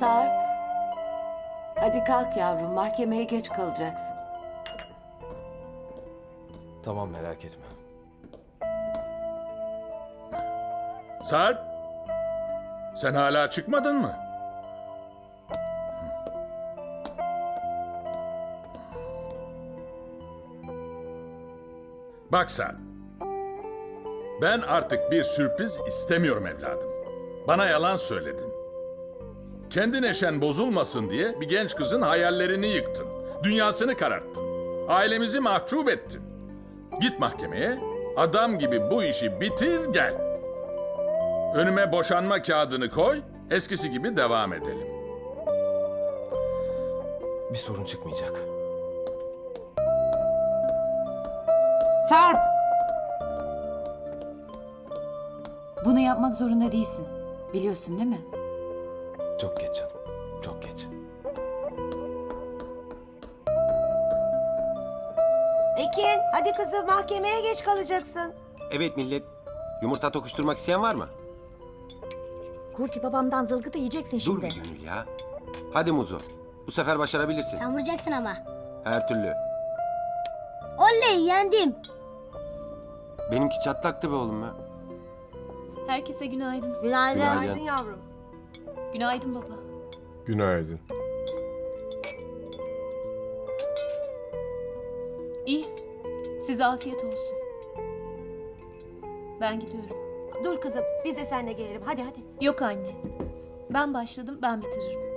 Sarp. Hadi kalk yavrum mahkemeye geç kalacaksın. Tamam merak etme. Sarp. Sen hala çıkmadın mı? Bak Sarp. Ben artık bir sürpriz istemiyorum evladım. Bana yalan söyledin. Kendi neşen bozulmasın diye bir genç kızın hayallerini yıktın. Dünyasını kararttın. Ailemizi mahcup ettin. Git mahkemeye, adam gibi bu işi bitir gel. Önüme boşanma kağıdını koy, eskisi gibi devam edelim. Bir sorun çıkmayacak. Sarp! Bunu yapmak zorunda değilsin. Biliyorsun değil mi? Çok geç canım. Çok geç. Ekin hadi kızım mahkemeye geç kalacaksın. Evet millet. Yumurta tokuşturmak isteyen var mı? Kurki babamdan zılgıtı yiyeceksin Dur şimdi. bir gönül ya. Hadi Muzo. Bu sefer başarabilirsin. Sen vuracaksın ama. Her türlü. Oley yendim. Benimki çatlaktı be oğlum ya. Herkese günaydın. Günaydın. Günaydın. yavrum. Günaydın baba. Günaydın. İyi. Size afiyet olsun. Ben gidiyorum. Dur kızım biz de seninle gelelim hadi hadi. Yok anne. Ben başladım, ben bitiririm.